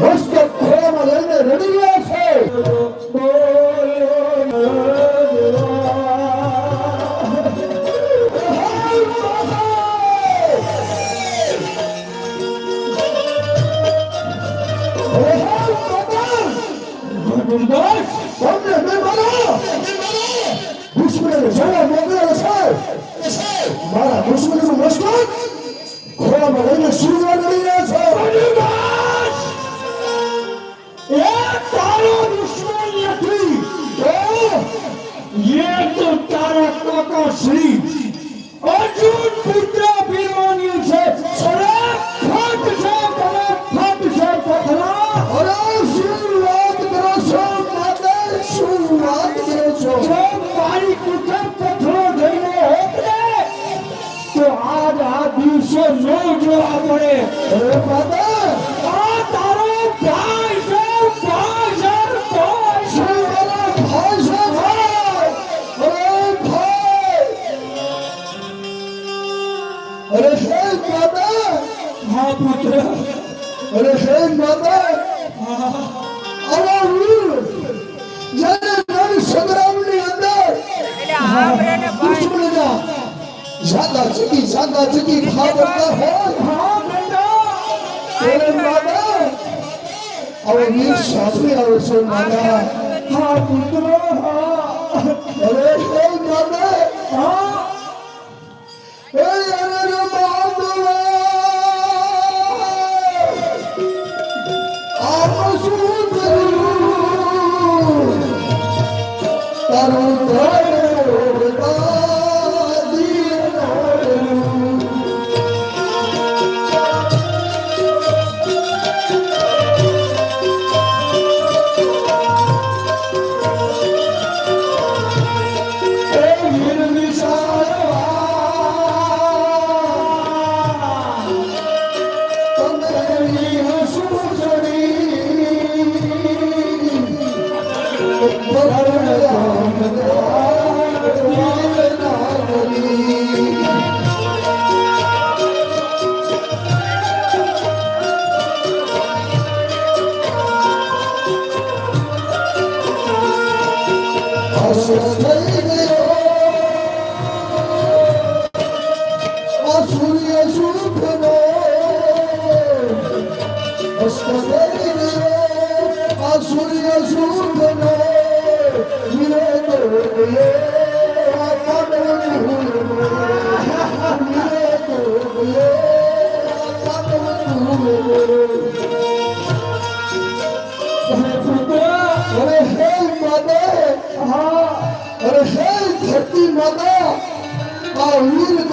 મસ્તક ખોળામાં લઈને રડી રહ્યા શ્રી અર્જુન પુત્ર અભિમાન્યુ છે અરે ફટ છે તમે ફટ છે પથરા અરે શું વાત કરો છો માતા શું વાત કરો છો જો મારી કુટુંબ પથરો જઈને હોત ને તો આજ આ દિવસો ન જોવા પડે અરે માતા જાતા ચકી જાતા ચકી ખા પડતા હોય હા બેટા ત્યારે માતા આવો વીર સાસરી આવે છે માતા હા પુત્ર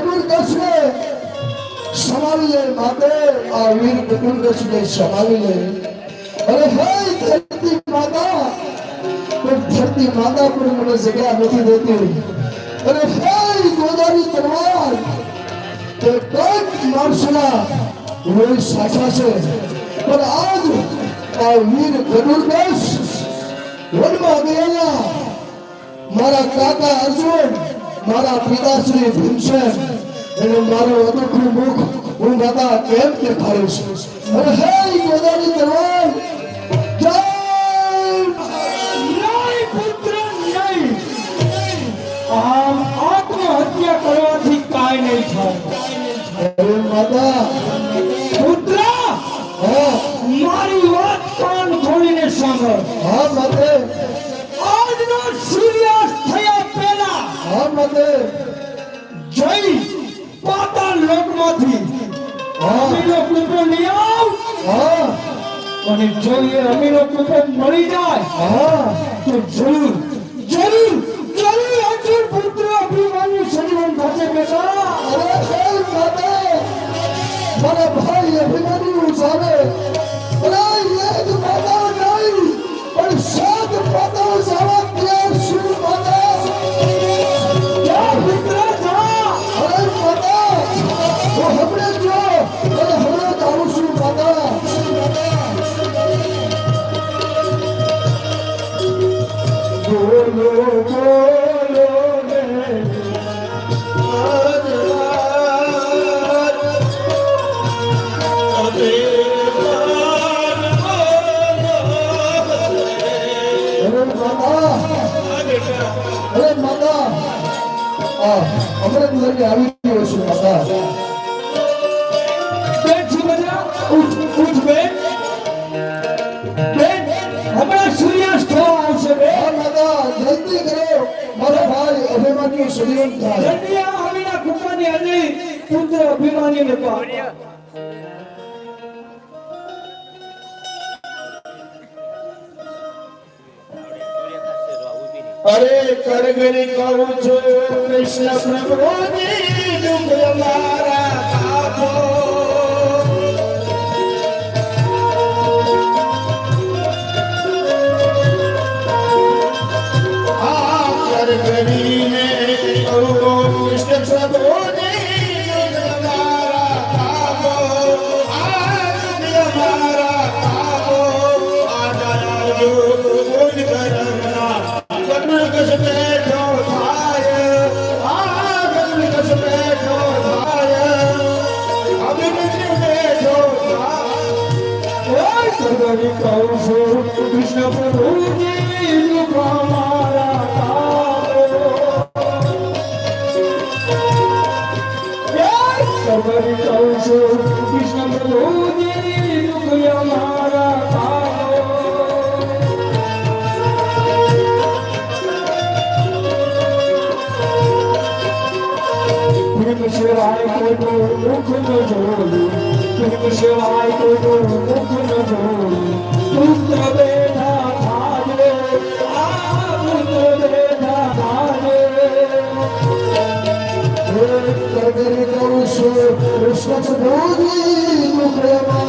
દસને સમાવી લે માતે, આ વીર દસને સમાવી લે અરે હે ધરતી માતા. પણ ધરતી માતા પણ મને જગ્યા નથી દેતી. અરે હે ગોદારી તલવાર તે કંઈક માણસોના લોહી સાચા છે. પણ આજ આ વીર દસ વનમાં ગયેલા મારા કાકા અર્જુન મારા પિતાશ્રી ભીમસેન એને મારું અનોખું મુખ હું માતા કેમ દેખાડીશ અને હે ગોદાની તલવાર અને જો એ અમીનો કૂપો મળી જાય. હા. તો જરૂર જરૂર જરૂર અર્જુન પુત્ર અભિમાન્યુ સજીવન થશે બેટા અરે હે માતે મારા ભાઈ અભિમાન્યુ સામે માતા. અરે માતા આવી ગયો છું માતા. અરે કરગરી કહું છું કૃષ્ણ પ્રભુજી তুমি মুখে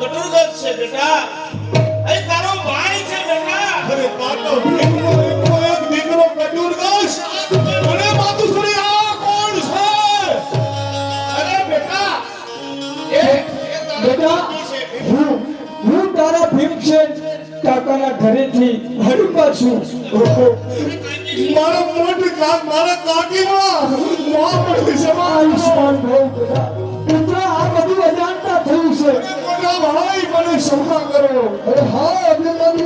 કટુરગત છે બેટા. એ તારો ભાઈ છે બેટા. અરે કાકા ભીમનો એકનો એક દીકરો માતુશ્રી આ કોણ છે? અરે બેટા. એ બેટા હું હું તારા ભીમસેન કાકાના ઘરેથી હડુપા છું. ઓહો. મારો મોટ કાક મારા કાકીમાં. મોહમ્મદ સમાન આયુષ્માન ભાઈ બેટા. છે મોટા ભાઈ મને ક્ષમા કરો. અરે હા અભિનંદન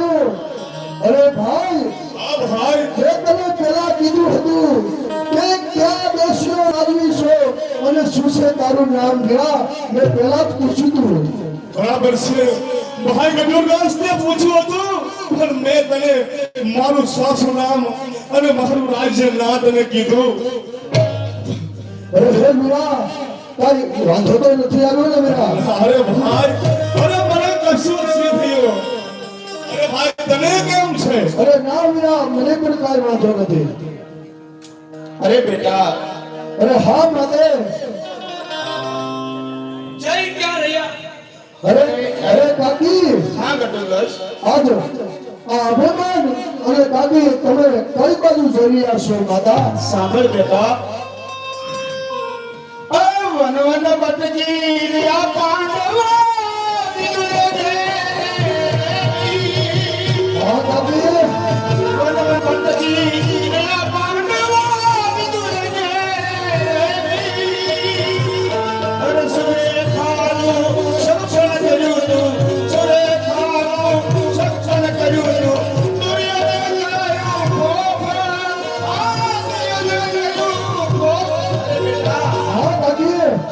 અરે ભાઈ આ ભાઈ. જે તમે પેલા કીધું હતું કે ક્યાં દેશનો આદમી છો અને શું છે તારું નામ? ગયા મેં પેલા જ પૂછ્યું હતું બરાબર છે. ભાઈ ને પૂછ્યું હતું પણ મેં તને મારું સાસુ નામ અને મારું રાજ્ય ના તને કીધું. અરે હે મીરા કઈ વાંધો તો નથી આવ્યો ને મીરા અરે ભાઈ અરે મને કશું જ નથી થયો. અરે ભાઈ તને કેમ છે? અરે ના મીરા મને પણ કાઈ વાંધો નથી. અરે બેટા. અરે હા માતે જય ક્યાં રહ્યા અરે અરે કાકી. હા ગટુલસ આજો. આ અભિમાન અને કાકી તમે કઈ બાજુ જઈ રહ્યા છો માતા? સાંભળ બેટા અ વન વન બટજી રહ્યા પાંડવા વિદુરે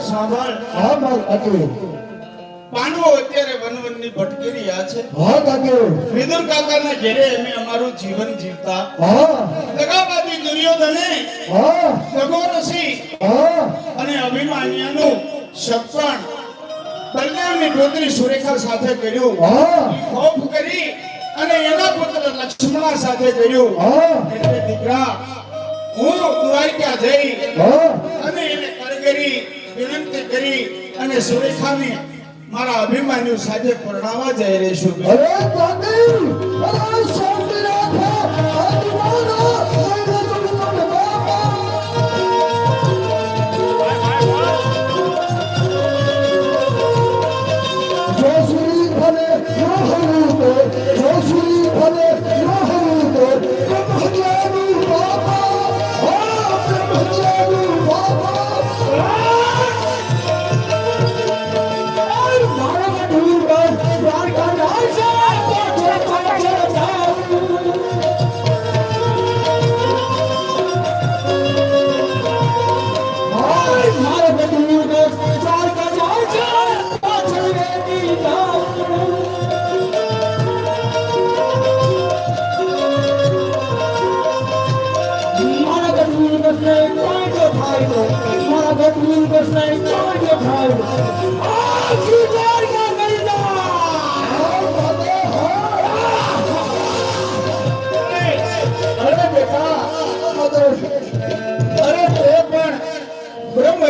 સાંભળ હા માર કાકી. પાંડવો અત્યારે વનવનની ભટકી રહ્યા છે. હા કાકી. વિદુર કાકાના ઘેરે અમે અમારું જીવન જીવતા. હા. દગાબાજી દુર્યોધને હા. દગોરસી હા. અને અભિમાન્યાનું સપણ બલરામની પુત્રી સુરેખા સાથે કર્યું. હા. ખોફ કરી અને એના પુત્ર લક્ષ્મણ સાથે કર્યું. હા. એટલે દીકરા હું દ્વારકા જઈ હા. અને એને કરગરી વિનંતી કરી અને સુરેખાને મારા અભિમાન્યુ સાથે પરણાવવા જઈ રહીશું. અરે અરે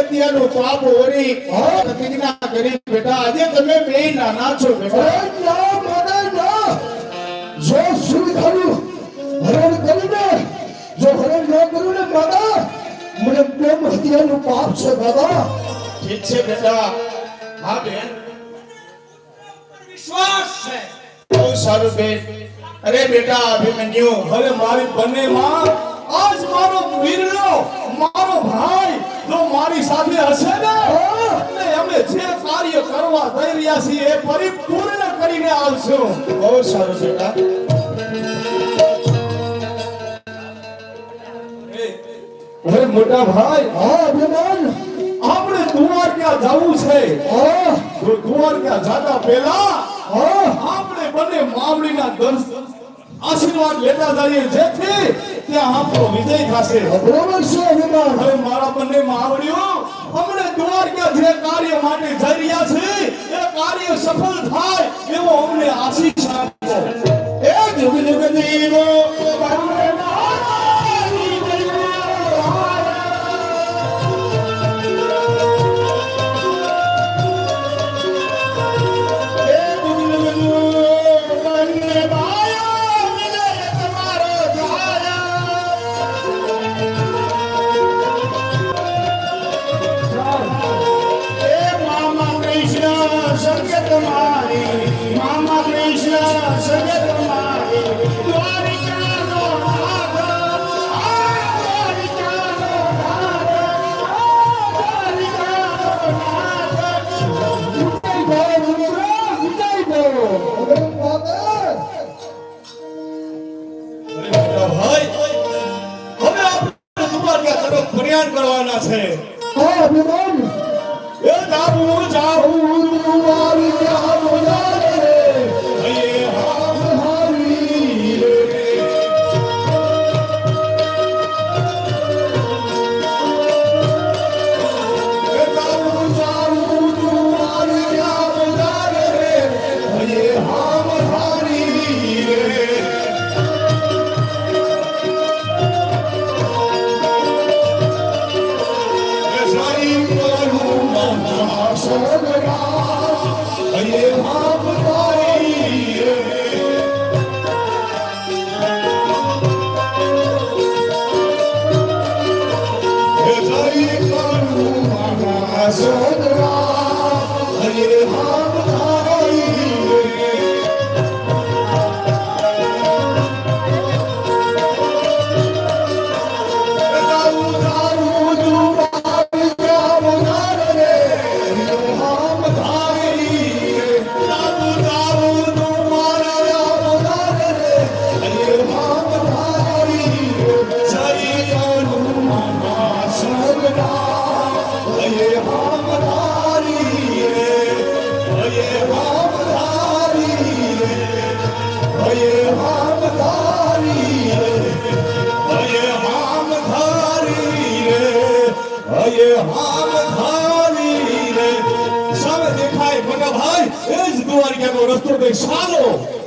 હત્યાનું પાપ ઓરી પ્રતિજ્ઞા ગરીબ બેટા આજે તમે બે નાના છો બેટા. પ્રેમ પાપ છે બાબા ઠીક છે બેટા. હા બેન. વિશ્વાસ છે. બહુ સારું બેન. અરે બેટા અભિમન્યુ હવે મારી બંને માં આજ મારો વીરલો મારો ભાઈ જો મારી સાથે હશે ને એટલે અમે જે કાર્ય કરવા જઈ રહ્યા છીએ એ પરિપૂર્ણ કરીને આવશું. બહુ સારું બેટા. અરે મોટા ભાઈ હા અભિમાન. આપણે ક્યાં જવું છે. હા. કુંવર ક્યાં જાતા પહેલા હા. આપણે બંને માવડીના દર્શન આશીર્વાદ લેતા જઈએ જેથી ત્યાં આપણો વિજય થશે. બરોબર છે અભિમાન. હવે મારા બંને માવડીઓ અમને દ્વારકા જે કાર્ય માટે જઈ રહ્યા છે એ કાર્ય સફળ થાય એવો અમને આશીષ આપો. દ્વારકા ફરિયાદ કરવાના છે. હા અભિમાન. એ જાવું જાવું હૈયે So. દ્વારકાનો રસ્તો કઈ સારો.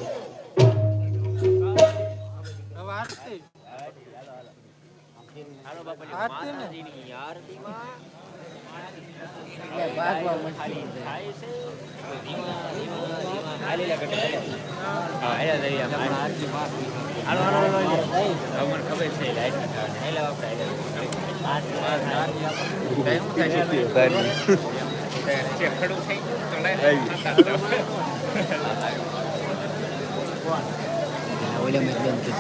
ઓલા મેચ બંધ કરી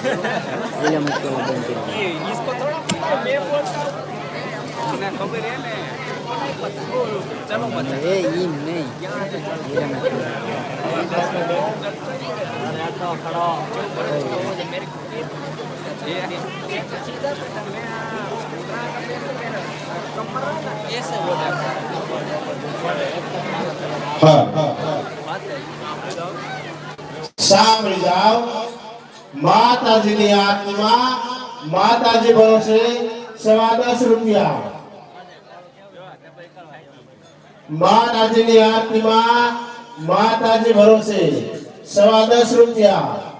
ઓલા મેચ પેલા બંધ કરી એ ઈમ નહીં ઓલા મેચ સાંભળી જાઓ. માતાજીની આત્મા માતાજી ભરોસે સવા દસ રૂપિયા. માતાજીની આત્મા માતાજી ભરોસે સવા દસ રૂપિયા.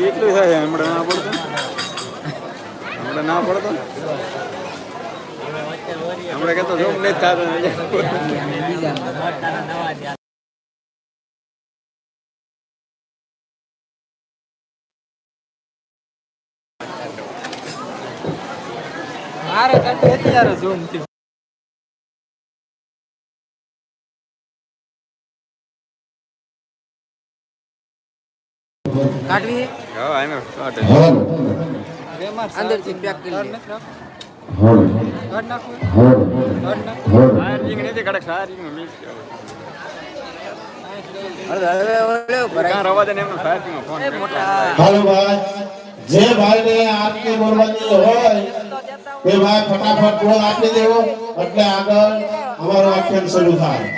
એટલું થાય? હમણાં ના પડતો? હમણાં ના પડતો? હમણાં કેતો જોમ નહીં થતો બીજા મારે કાંટો અત્યારે જોમથી હે હા આનો કાઢે અંદરથી પેક કરી લે સારી નથી કડક સારી મિક્સ હવે હવે ઓલે ભરાય કાં રવા દે ને એમનો સારી ફોન એ મોટા હાલો ભાઈ. જે ભાઈને આરતી બોલવાની હોય તે ભાઈ ફટાફટ બોલ આપી દેવો. એટલે આગળ અમારું આખ્યાન શરૂ થાય.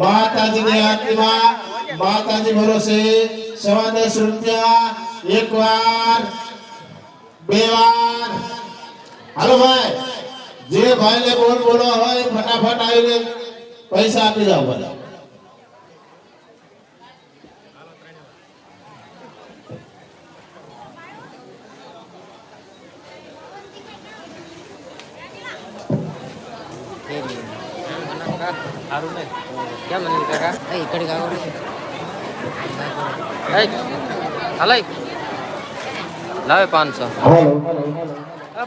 માતાજીની આરતીમાં માતાજી ભરોસે સવા દસ રૂપિયા એક વાર, બે વાર. હાલો ભાઈ, જે ભાઈને બોલ બોલો હોય ફટાફટ આવીને પૈસા આપી જાઓ બધા. કેમ મને કાકા? એ ઘડી કાકો એ હાલે લાવે પાંચસો.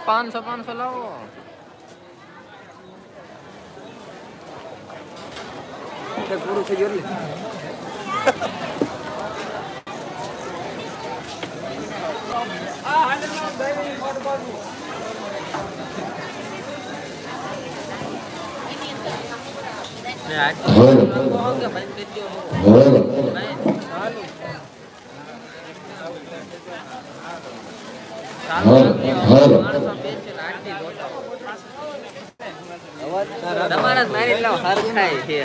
પાંચસો પાંચસો લાવો. પૂરું થઈ ગયું તમારા જ મારી લાવ હર ખાય છે.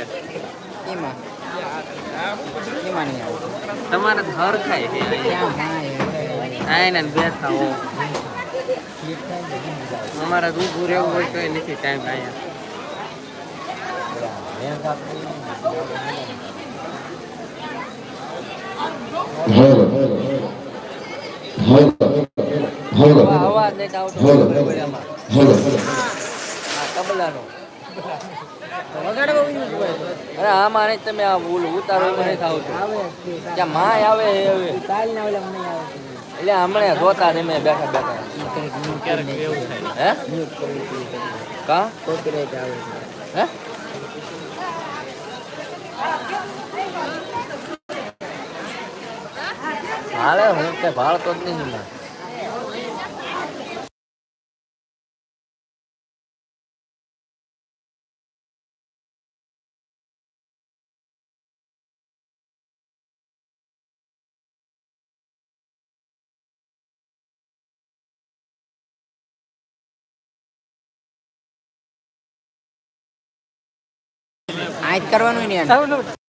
એમાં એમાં નહીં આવે તમારા જ હર અમારા ઊભું રહેવું હોય તો નથી ટાઈમ અહીંયા. હાલો હાલો હાલો અવાજ નહીં આવતો હાલો તમે માય આવે એટલે હમણાં જોતા ને મેં બેઠા બેઠા હે. ભાળે હું કે ભાળતો જ નહીં મેં આ જ કરવાનું ને